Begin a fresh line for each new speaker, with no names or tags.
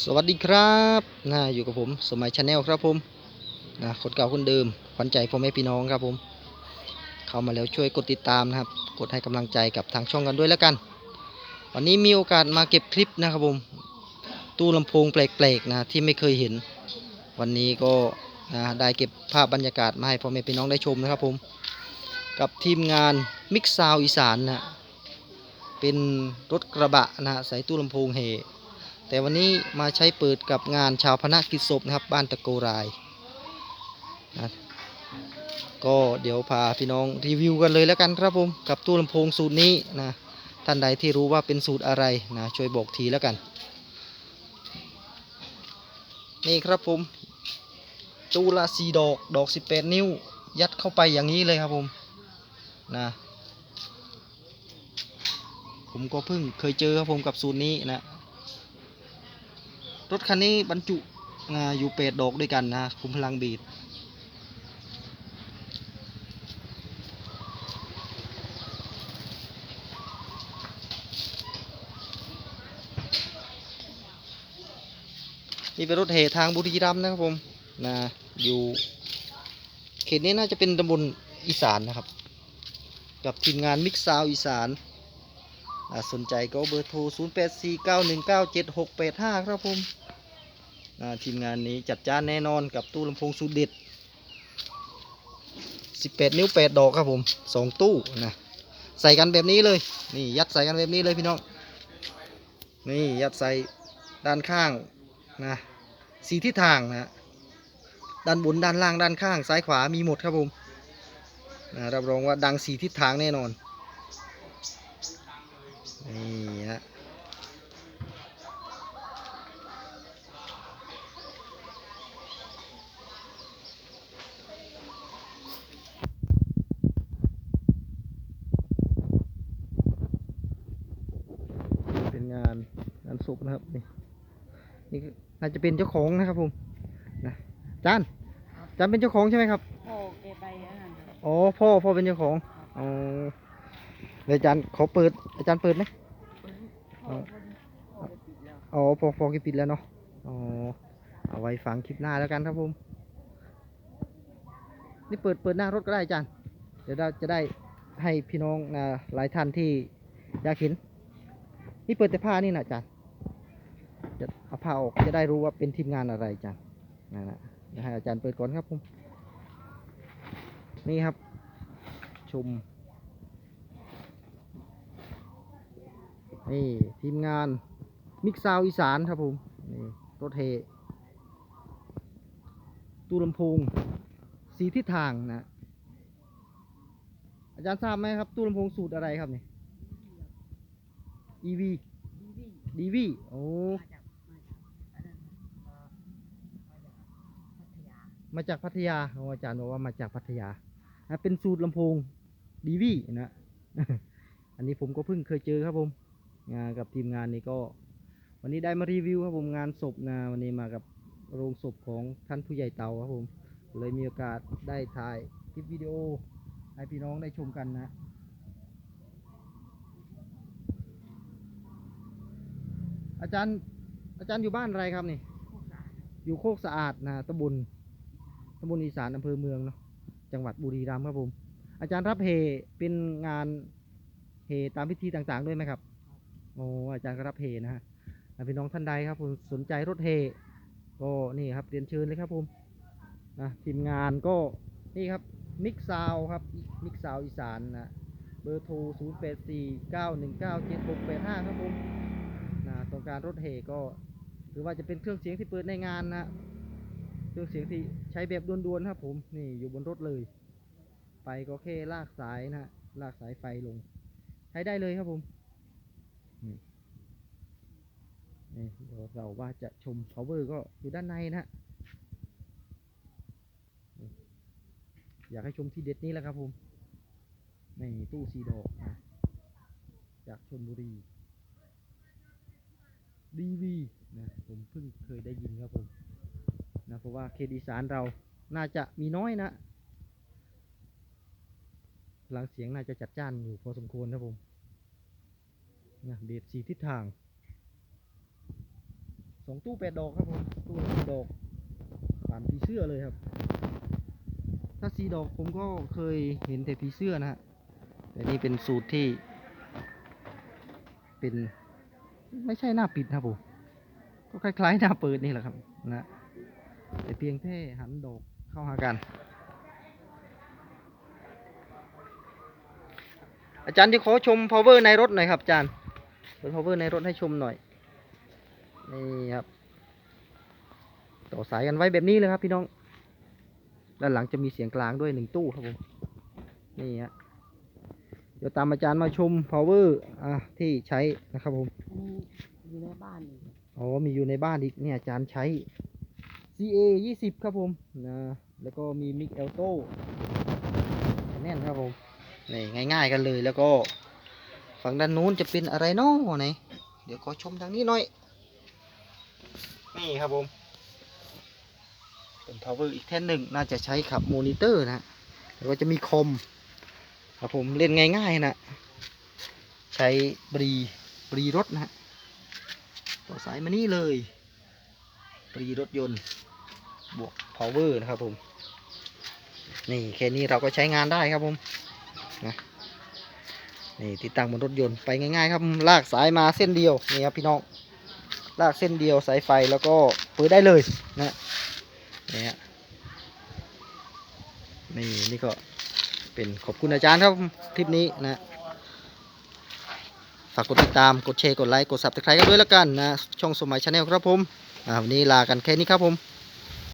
สวัสดีครับนะอยู่กับผม สมัยชาแนลครับผมนะคนเก่าคนเดิมขวัญใจพ่อแม่พี่น้องครับผม เข้ามาแล้วช่วยกดติดตามนะครับ กดให้กำลังใจกับทางช่องกันด้วยแล้วกัน วันนี้มีโอกาสมาเก็บคลิปนะครับผม ตู้ลำโพงแปลกๆนะที่ไม่เคยเห็น วันนี้ก็นะได้เก็บภาพบรรยากาศมาให้พ่อแม่พี่น้องได้ชมนะครับผม กับทีมงานมิกซาวอีสานนะเป็นรถกระบะนะใส่ตู้ลำโพงเฮ แต่วันนี้มาใช้เปิดกับงานชาวพนักกิจศพนะครับ บ้านตะโกรายนะก็เดี๋ยวพาพี่น้องรีวิวกันเลยแล้วกันครับผมกับตู้ลำโพงสูตรนี้นะท่านใดที่รู้ว่าเป็นสูตรอะไรนะช่วยบอกทีแล้วกัน นี่ครับผมตู้ละสีดอกดอก 18 นิ้ว ยัดเข้าไปอย่างนี้เลยครับผมนะผมก็เพิ่งเคยเจอครับผมกับสูตรนี้นะ รถคันนี้บรรจุอยู่เปดดอกด้วยกันนะคุมพลังบีดนี่เป็นรถเหตทางบุรีรัมย์นะครับผมนะอยู่เขตนี้น่าจะเป็นตำบลอีสานนะครับ กับทีมงานมิกซาวอีสานสนใจก็เบอร์โทร 0849197685 ครับผม ทีมงานนี้จัดจ้านแน่นอนกับตู้ลำโพงสุดเด็ด 18 นิ้ว 8 ดอกครับผม 2 ตู้นะใส่กันแบบนี้เลยนี่ยัดใส่กันแบบนี้เลยพี่น้องนี่ยัดใส่ด้านข้างนะสีทิศทางนะด้านบนด้านล่างด้านข้างซ้ายขวามีหมดครับผมนะรับรองว่าดังสีทิศทางแน่นอนนี่ฮะ เป็นงาน งานศพนะครับนี่นี่คือน่าจะเป็นเจ้าของนะครับผมนะจานจานเป็นเจ้าของใช่ไหมครับ
พ่อแกไปอันนั้นครับ
อ๋อพ่อพ่อเป็นเจ้าของอ๋อเดี๋ยวอาจารย์ขอเปิดอาจารย์เปิดไหม
พ่อพ่อไปปิดแล้ว
อ๋อพอพอกิปิดแล้วเนาะอ๋อเอาไว้ฟังคลิปหน้าแล้วกันครับผมนี่เปิดเปิดหน้ารถก็ได้อาจารย์ เดี๋ยวเราจะได้ให้พี่น้องนะหลายท่านที่อยากเห็นนี่เปิดแต่ผ้านี่นะอาจารย์ จะเอาผ้าออกจะได้รู้ว่าเป็นทีมงานอะไรอาจารย์นั่นนะเดี๋ยวให้อาจารย์เปิดก่อนครับผม นี่ครับ ชม นี่ทีมงาน มิกซาวอีสานครับผม นี่รถเฮตู้ลำโพงสีทิศทางนะ อาจารย์ทราบไหมครับ ตู้ลำโพงสูตรอะไรครับนี่ EV
ดีวี
DV โอ้
มาจากพัทยา
มาจากพัทยาโอ้อาจารย์บอกว่ามาจากพัทยาเป็นสูตรลำโพง DV นะอันนี้ผมก็เพิ่งเคยเจอครับผมงานกับทีมงานนี้ก็ วันนี้ได้มารีวิวครับผมงานศพนะวันนี้มากับโรงศพของท่านผู้ใหญ่เตาครับผมเลยมีโอกาสได้ถ่ายคลิปวิดีโอให้พี่น้องได้ชมกันนะอาจารย์อาจารย์อยู่บ้านอะไรครับนี่ อยู่โคกสะอาดนะตำบล ตำบลอีสานอำเภอเมืองเนาะจังหวัดบุรีรัมย์ครับผม อาจารย์รับเฮเป็นงานเฮตามพิธีต่างๆด้วยไหมครับโอ้อาจารย์ก็รับเฮนะฮะอะพี่น้องท่านใดครับผมสนใจรถเฮก็นี่ครับเรียนเชิญเลยครับผมนะทีมงานก็นี่ครับมิกซาวครับมิกซาวอีสานนะเบอร์โทร 0 8 4 9 1 9 7 6 8 5 ครับผมนะต้องการรถเฮก็ หรือว่าจะเป็นเครื่องเสียงที่เปิดในงานนะ เครื่องเสียงที่ใช้แบบด่วนๆครับผมนี่อยู่บนรถเลย ไปก็แค่ลากสายนะฮะลากสายไฟลง ใช้ได้เลยครับผมนี่นี่เดี๋ยวเราว่าจะชม power ก็อยู่ด้านในนะฮะอยากให้ชมที่เด็ดนี้แหละครับผมในตู้ซีดอกนะจากชนบุรีดีวีนะผมเพิ่งเคยได้ยินครับผม นะเพราะว่าเขตอีสานเราน่าจะมีน้อยนะพลังเสียงน่าจะจัดจ้านอยู่พอสมควรครับผมนะเบสสีทิศทางสองตู้แปดดอกครับผมตู้ละสี่ดอกผ่านผีเสื้อเลยครับ ถ้าสีดอกผมก็เคยเห็นแต่ผีเสื้อนะฮะแต่นี่เป็นสูตรที่ เป็นไม่ใช่หน้าปิดนะผมก็คล้ายๆหน้าเปิดนี่แหละครับนะ แต่เพียงแค่หันดอกเข้าหากัน อาจารย์ที่ขอชม power ในรถหน่อยครับอาจารย์เปิด power ในรถให้ชมหน่อย นี่ครับ ต่อสายกันไว้แบบนี้เลยครับพี่น้อง ด้านหลังจะมีเสียงกลางด้วยหนึ่งตู้ครับผม นี่ฮะเดี๋ยวตามอาจารย์มาชม power อะที่ใช้นะครับผม
อันนี้อยู่ในบ้านนี่
อ๋อมีอยู่ในบ้านอีกเนี่ยอาจารย์ใช้ CA 20 ครับผมนะแล้วก็มี Mic Alto แน่นครับผมนี่ง่าย ๆ กันเลยแล้วก็ฝั่งด้านนู้นจะเป็นอะไรเนาะไหนเดี๋ยวขอชมทางนี้หน่อย นี่ครับผมเป็น power อีกแท่นหนึ่งน่าจะใช้ขับมอนิเตอร์นะแล้วก็จะมีคอมครับผมเล่นง่าย ๆ นะ ใช้บรีบรีรถนะฮะต่อสายมานี่เลยปรีรถยนต์ บวก power นะครับผม นี่แค่นี้เราก็ใช้งานได้ครับผมนะนี่ติดตั้งบนรถยนต์ไปง่ายๆ ครับลากสายมาเส้นเดียวนี่ครับพี่น้องลากเส้นเดียวสายไฟแล้วก็เปิดได้เลยนะนี่ฮะนี่นี่ก็เป็นขอบคุณอาจารย์ครับคลิปนี้นะฝากกดติดตามกดแชร์กดไลค์กด subscribe กันด้วยล้วกันนะช่องสมัยชาแนลครับผมวันนี้ลากันแค่นี้ครับผม